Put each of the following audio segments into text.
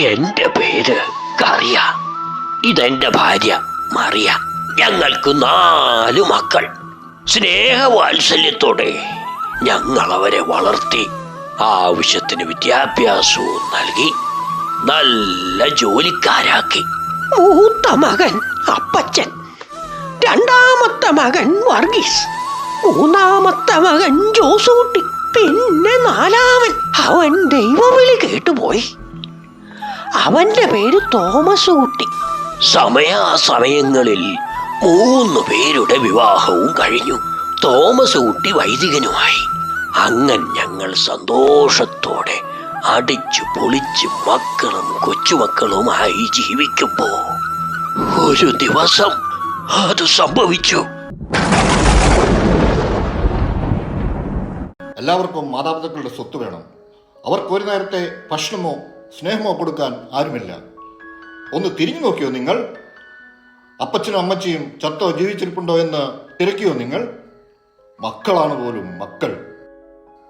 എന്റെ പേര് കറിയ. ഇതെന്റെ ഭാര്യ മറിയ. ഞങ്ങൾക്ക് നാല് മക്കൾ. സ്നേഹവാത്സല്യത്തോടെ ഞങ്ങൾ അവരെ വളർത്തി ആവശ്യത്തിന് വിദ്യാഭ്യാസവും നൽകി നല്ല ജോലിക്കാരാക്കി. മൂത്ത മകൻ അപ്പച്ചൻ രണ്ടാമത്തെ മകൻ വർഗീസ് മൂന്നാമത്തെ മകൻ ജോസൂട്ടി പിന്നെ നാലാമൻ. അവൻ ദൈവവിളി കേട്ടുപോയി. അവന്റെ പേര് തോമസ് കുട്ടി സമയാസമയങ്ങളിൽ മൂന്ന് പേരുടെ വിവാഹവും കഴിഞ്ഞു. തോമസ് കുട്ടി വൈദികനുമായി. അങ്ങനെ ഞങ്ങൾ സന്തോഷത്തോടെ അടിച്ചു പൊളിച്ച് മക്കളും കൊച്ചുമക്കളുമായി ജീവിക്കുമ്പോ ഒരു ദിവസം അത് സംഭവിച്ചു. എല്ലാവർക്കും മാതാപിതാക്കളുടെ സ്വത്ത് വേണം. അവർക്ക് ഒരു നേരത്തെ ഭക്ഷണമോ സ്നേഹമോ കൊടുക്കാൻ ആരുമില്ല. ഒന്ന് തിരിഞ്ഞു നോക്കിയോ നിങ്ങൾ? അപ്പച്ചനും അമ്മച്ചിയും ചത്തോ ജീവിച്ചിരിപ്പുണ്ടോ എന്ന് തിരക്കിയോ നിങ്ങൾ? മക്കളാണ് പോലും മക്കൾ.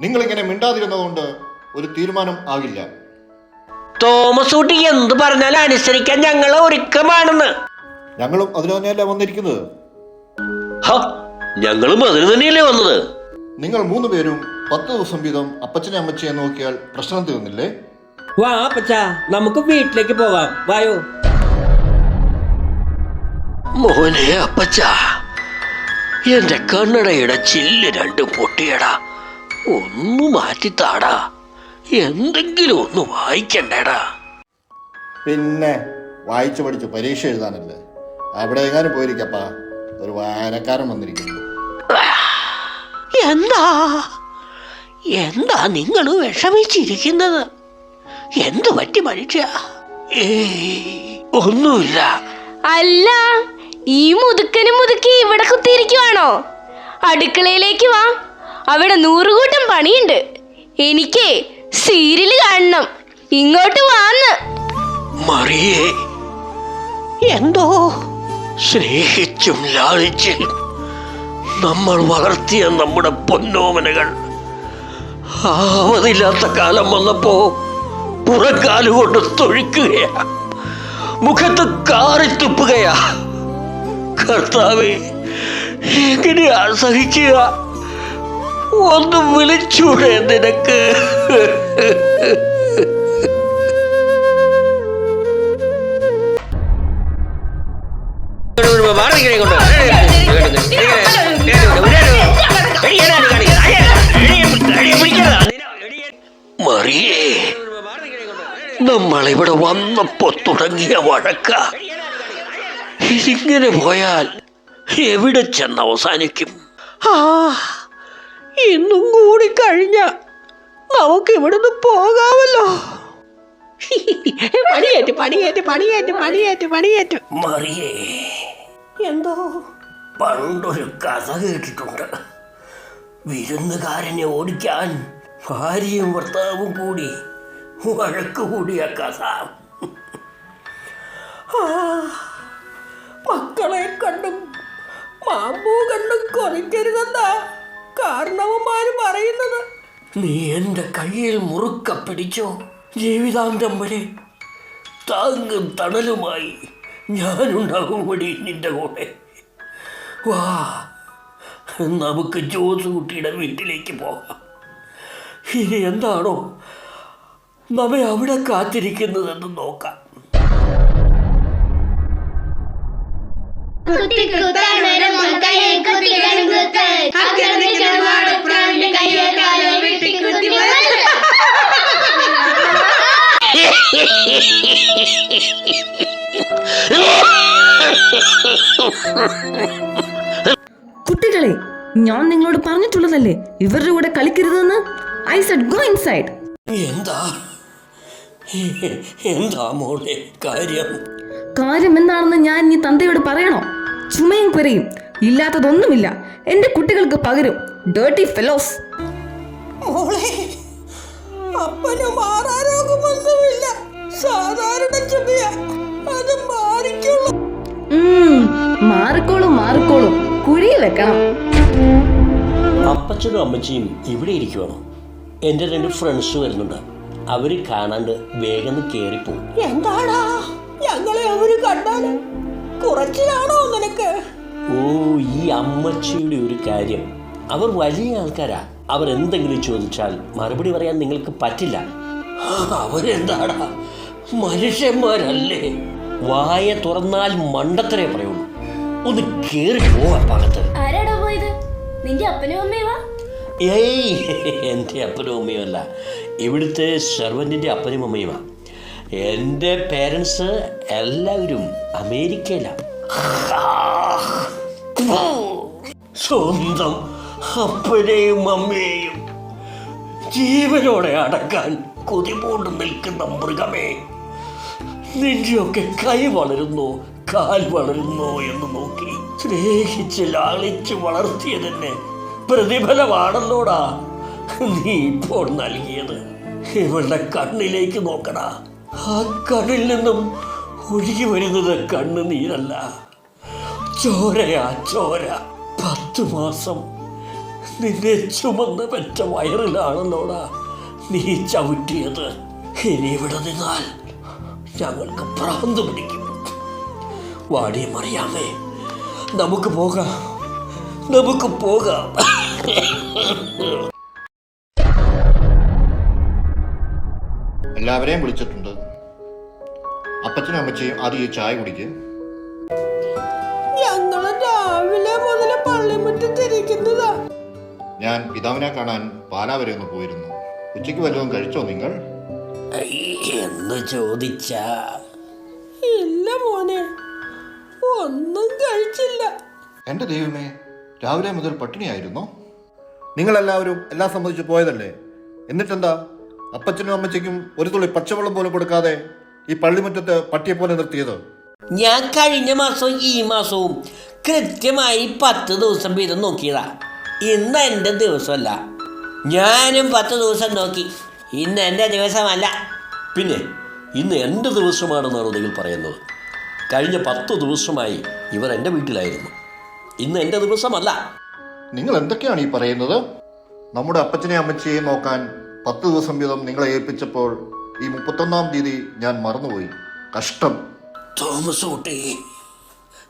നിങ്ങളിങ്ങനെ മിണ്ടാതിരുന്നതുകൊണ്ട് ഒരു തീരുമാനം ആകില്ല. തോമസ് ഊട്ടി എന്ത് പറഞ്ഞാലും അനുസരിക്കാൻ ഞങ്ങൾ ഒരുക്കമാണെന്ന്. ഞങ്ങളും അതിനു തന്നെയല്ല വന്നിരിക്കുന്നത്? ഞങ്ങളും അതിന് തന്നെയല്ലേ വന്നത്. നിങ്ങൾ മൂന്ന് പേരും പത്ത് ദിവസം വീതം അപ്പച്ചനെ അമ്മച്ചിയെ നോക്കിയാൽ പ്രശ്നം തീർന്നില്ലേ? വാ അപ്പച്ച നമുക്ക് വീട്ടിലേക്ക് പോകാം. വായോ. മോനെ അപ്പച്ച എന്റെ കണ്ണടയുടെ ചില്ല് രണ്ടും പൊട്ടിയടാ. ഒന്ന് മാറ്റിത്താടാ. എന്തെങ്കിലും ഒന്ന് വായിക്കണ്ടേടാ. പിന്നെ വായിച്ചു പഠിച്ചു പരീക്ഷ എഴുതാനല്ലേ? അവിടെ എങ്ങാനും പോയിരിക്കപ്പാ? ഒരു വായനക്കാരൻ വന്നിരിക്കുന്നു. എന്താ? എന്താ നിങ്ങൾ വിഷമിച്ചിരിക്കുന്നത്? എന്തു പറ്റി മനുഷ്യ? ഒന്നുമില്ല. അല്ല ഈ മുതുക്കനും മുതുക്കി ഇവിടെ കുത്തിയിരിക്കുവാണോ? അടുക്കളയിലേക്ക് വാ. അവിടെ നൂറുകൂട്ടം പണിയുണ്ട്. എനിക്ക് സീരിയൽ കാണണം. ഇങ്ങോട്ട് വാന്ന്. മറിയേ എന്തോ? സ്നേഹിച്ചും ലാളിച്ചും നമ്മൾ വളർത്തിയ നമ്മുടെ പൊന്നോമനകൾ. ആവതില്ലാത്ത കാലം വന്നപ്പോ പുറക്കാലുകൊണ്ട് തൊഴിക്കുകയാ. മുഖത്ത് കാറിത്തുപ്പുകയാ. കർത്താവെ എങ്ങനെയാ സഹിക്കുക? ഒന്ന് വിളിച്ചൂടെ നിനക്ക്? മറിയേ. നമ്മളിവിടെ വന്നപ്പോ തുടങ്ങിയ വഴക്ക. ഇതിങ്ങനെ പോയാൽ എവിടെ ചെന്ന് അവസാനിക്കും? ആ ഇന്നും കൂടി കഴിഞ്ഞ നമുക്ക് ഇവിടുന്ന് പോകാമല്ലോ. പണിയേറ്റ് പണിയേറ്റ് പണിയേറ്റ് പണിയേറ്റ് പണിയേറ്റ്. മറിയേ എന്തോ പണ്ടൊരു കഥ കേട്ടിട്ടുണ്ട്. വിരുന്നുകാരനെ ഓടിക്കാൻ ഭാര്യയും ഭർത്താവും കൂടി വഴക്ക് കൂടിയ കഥ മക്കളെ കണ്ടും മാമ്പൂ കണ്ടും കൊറിക്കരുതെന്നാ കാരണവന്മാർ പറയുന്നത്. നീ എന്റെ കയ്യിൽ മുറുക്ക പിടിച്ചോ? ജീവിതാന്തം വരെ താങ്ങും തണലുമായി ഞാനുണ്ടാകും കൂടി നിന്റെ കൂടെ. വാ നമുക്ക് ജോസ് കുട്ടിയുടെ വീട്ടിലേക്ക് പോകാം. ഇനി എന്താണോ നമ്മെ അവിടെ കാത്തിരിക്കുന്നതെന്ന് നോക്കാം. കുട്ടികളെ ഞാൻ നിങ്ങളോട് പറഞ്ഞിട്ടുള്ളതല്ലേ? ഇവരുടെ കൂടെ കളിക്കരുതെന്ന്? ഐ സെഡ് ഗോ ഇൻസൈഡ് എന്താ? എന്താ മോളെ കാര്യം? കാര്യം എന്താണെന്ന് ഞാൻ ഇനി തന്തയോട് പറയണോ? ചുമയും കുരയും. ഇല്ലാത്തതൊന്നുമില്ല. എന്റെ കുട്ടികൾക്ക് പകരും ഡേർട്ടി ഫെലോസ് മോളെ അപ്പന് മാറാരോഗമൊന്നുമില്ല സാധാരണ ചുമയ. അത് മാറിക്കുള്ളൂ മാറിക്കോളും മാറിക്കോളും. കുഴി വെക്കണം. അപ്പച്ചനും അമ്മച്ചിയും ഇവിടെ ഇരിക്കുവാണോ? എന്റെ രണ്ട് ഫ്രണ്ട്സ് വരുന്നുണ്ട്. അവർ കാണാണ്ട് വേഗം കേറിപ്പോയി എന്താടാ? ഞങ്ങളെ അവർ കണ്ടാൽ? കുറച്ചിലാണോ നിനക്ക്? ഓ ഈ അമ്മച്ചിയുടെ ഒരു കാര്യം. അവർ വലിയ ആൾക്കാരാ. അവർ എന്തെങ്കിലും ചോദിച്ചാൽ മറുപടി പറയാൻ നിങ്ങൾക്ക് പറ്റില്ല. അവരെന്താടാ? മനുഷ്യന്മാരല്ലേ? വായ തുറന്നാൽ മണ്ടത്തരേ പറയുള്ളൂ. ഒന്ന് കേറി പോവാ പാകത്ത് ആരാടാ പോയത്? നിന്റെ അപ്പനും അമ്മയുവാ ഏയ് എന്റെ അപ്പനും അമ്മയും അല്ല ഇവിടുത്തെ സെർവന്റിന്റെ അപ്പനും അമ്മയുമാണ് എന്റെ പേരൻസ് എല്ലാവരും അമേരിക്കയിലാണ് സ്വന്തം അപ്പനെയും അമ്മയെയും ജീവനോടെ അടക്കാൻ കൊതിപൂണ്ട് നിൽക്കുന്ന മൃഗമേ. നിന്റെയൊക്കെ കൈ വളരുന്നു കാൽ വളരുന്നു എന്ന് നോക്കി സ്നേഹിച്ച് ലാളിച്ച് വളർത്തിയതിന് പ്രതിഫലമാണല്ലോടാ നീ ഇപ്പോൾ നൽകിയത്. ഇവളുടെ കണ്ണിലേക്ക് നോക്കടാ ആ കണ്ണിൽ നിന്നും ഒഴുകി വരുന്നത് കണ്ണുനീരല്ല ചോരയാ ചോര. പത്ത് മാസം നിന്നെ ചുമന്ന് പെറ്റ വയറിലാണല്ലോടാ നീ ചവിട്ടിയത്. ഇനി ഇവിടെ നിന്നാൽ ഞങ്ങൾക്ക് ഭ്രാന്ത് പിടിക്കും. വാടിയും അറിയാമേ നമുക്ക് പോകാം. നമുക്ക് പോകാം. എല്ലാവരെയും വിളിച്ചിട്ടുണ്ട്. അപ്പച്ചനും അമ്മച്ചയും ആദ്യം ഈ ചായ കുടിക്കും. രാവിലെ മുതൽ പള്ളിമുറ്റത്തിരിക്കുന്നതാ ഞാൻ പിതാവിനെ കാണാൻ പാലാ വരെ ഒന്ന് പോയിരുന്നു. ഉച്ചയ്ക്ക് വല്ലതും കഴിച്ചോ നിങ്ങൾ? എന്ന് ചോദിച്ചാ. ഇല്ല മോനെ ഒന്നും കഴിച്ചില്ല. എന്റെ ദൈവമേ രാവിലെ മുതൽ പട്ടിണിയായിരുന്നോ? നിങ്ങളെല്ലാവരും എല്ലാം സംബന്ധിച്ച് പോയതല്ലേ? എന്നിട്ടെന്താ? അപ്പച്ചനും അമ്മച്ചയ്ക്കും ഒരു തുള്ളി പച്ചവെള്ളം പോലും കൊടുക്കാതെ ഈ പള്ളിമുറ്റത്ത് പട്ടിയെ പോലെ നിർത്തിയത്. ഞാൻ കഴിഞ്ഞ മാസവും ഈ മാസവും കൃത്യമായി പത്ത് ദിവസം വീതം നോക്കിയതാ. ഇന്ന് എന്റെ ദിവസമല്ല. ഞാനും പത്ത് ദിവസം നോക്കി. ഇന്ന് എന്റെ ദിവസമല്ല. പിന്നെ ഇന്ന് എന്റെ ദിവസമാണെന്നാണ് നിങ്ങൾ പറയുന്നത്. കഴിഞ്ഞ പത്ത് ദിവസമായി ഇവർ എന്റെ വീട്ടിലായിരുന്നു. ഇന്ന് എന്റെ ദിവസമല്ല. നിങ്ങൾ എന്തൊക്കെയാണ് ഈ പറയുന്നത്? നമ്മുടെ അപ്പച്ചനെയും അമ്മച്ചിയെയും നോക്കാൻ പത്ത് ദിവസം വീതം നിങ്ങളെ ഏൽപ്പിച്ചപ്പോൾ ഈ മുപ്പത്തൊന്നാം തീയതി ഞാൻ മറന്നുപോയി. കഷ്ടം. തോമസ് കുട്ടി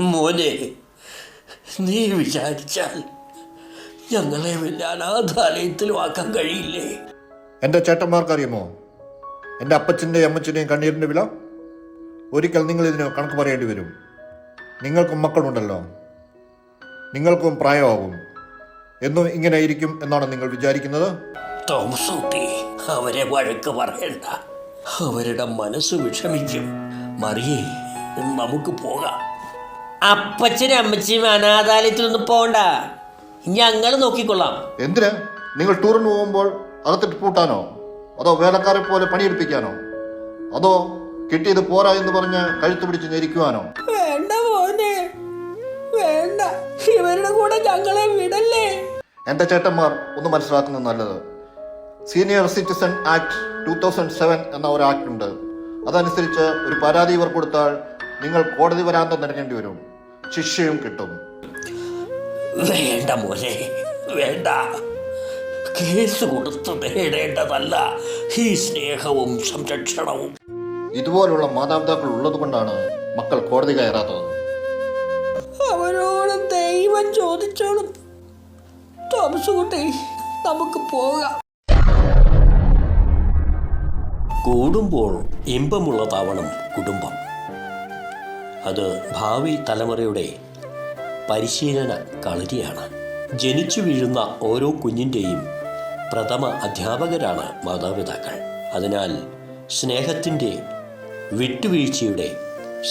മോനെ നീ വിചാരിച്ചാൽ ഞങ്ങളെ അനാഥാലയത്തിലും ആക്കാൻ കഴിയില്ലേ? എന്റെ ചേട്ടന്മാർക്കറിയുമോ? എന്റെ അപ്പച്ചന്റെയും അമ്മച്ചന്റെയും കണ്ണീരിന്റെ വില? ഒരിക്കൽ നിങ്ങൾ ഇതിന് കണക്ക് പറയേണ്ടി വരും. നിങ്ങൾക്കും മക്കളുണ്ടല്ലോ. നിങ്ങൾക്കും പ്രായമാകും. എന്നും ഇങ്ങനെ ഇരിക്കും എന്നാണ് നിങ്ങൾ വിചാരിക്കുന്നത്? തോമസ് കുട്ടി അവരെ വഴക്ക് പറയണ്ട. അവരുടെ മനസ്സ് വിഷമിക്കും. മറിയേ നമുക്ക് പോകാം. അപ്പച്ചനും അമ്മച്ചിയും അനാഥാലയത്തിലൊന്നും പോകണ്ട. ഞങ്ങൾ നോക്കിക്കൊള്ളാം. എന്തിന്? നിങ്ങൾ ടൂറിന് പോകുമ്പോൾ അകത്തിട്ട് പൂട്ടാനോ അതോ വേലക്കാരെ പോലെ പണിയെടുപ്പിക്കാനോ? അതോ കിട്ടിയത് പോരാ എന്ന് പറഞ്ഞ് കഴുത്തു പിടിച്ച് ഞെരിക്കുവാനോ? വേണ്ട മോനെ. വേണ്ട. ഇവരുടെ കൂടെ ഞങ്ങളെ വിടല്ലേ? എന്റെ ചേട്ടന്മാർ ഒന്ന് മനസ്സിലാക്കുന്നത് നല്ലത്. Senior citizen act two thousand seven എന്ന ഒരു ആക്ട് ഉണ്ട്. അതനുസരിച്ച് ഒരു പരാതി ഇവർ കൊടുത്താൽ നിങ്ങൾ കോടതി വരാന്തം നൽകേണ്ടി വരും. ശിക്ഷയും കിട്ടും. വേണ്ട മോനെ വേണ്ട. കേസ് കൊടുത്ത് നേടേണ്ടതല്ല. ഈ സ്നേഹവും സംരക്ഷണവും. ഇതുപോലുള്ള മാതാപിതാക്കൾ ഉള്ളത് കൊണ്ടാണ് മക്കൾ കോടതി കയറാത്തത്. അവരോട് ദൈവം ചോദിച്ചോളും. തോമസ് കുട്ടി നമുക്ക് പോകാം. കൂടുമ്പോൾ ഇമ്പമുള്ളതാവണം കുടുംബം. അത് ഭാവി തലമുറയുടെ പരിശീലന കളരിയാണ്. ജനിച്ചു വീഴുന്ന ഓരോ കുഞ്ഞിന്റെയും പ്രഥമ അധ്യാപകരാണ് മാതാപിതാക്കൾ. അതിനാൽ സ്നേഹത്തിന്റെ വിട്ടുവീഴ്ചയുടെ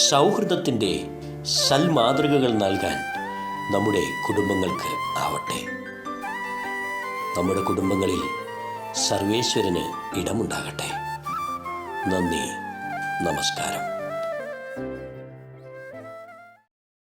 സൗഹൃദത്തിന്റെ സൽമാതൃകകൾ നൽകാൻ നമ്മുടെ കുടുംബങ്ങൾക്ക് ആവട്ടെ. നമ്മുടെ കുടുംബങ്ങളിൽ സർവേശ്വരന് ഇടമുണ്ടാകട്ടെ. നന്ദി. നമസ്കാരം.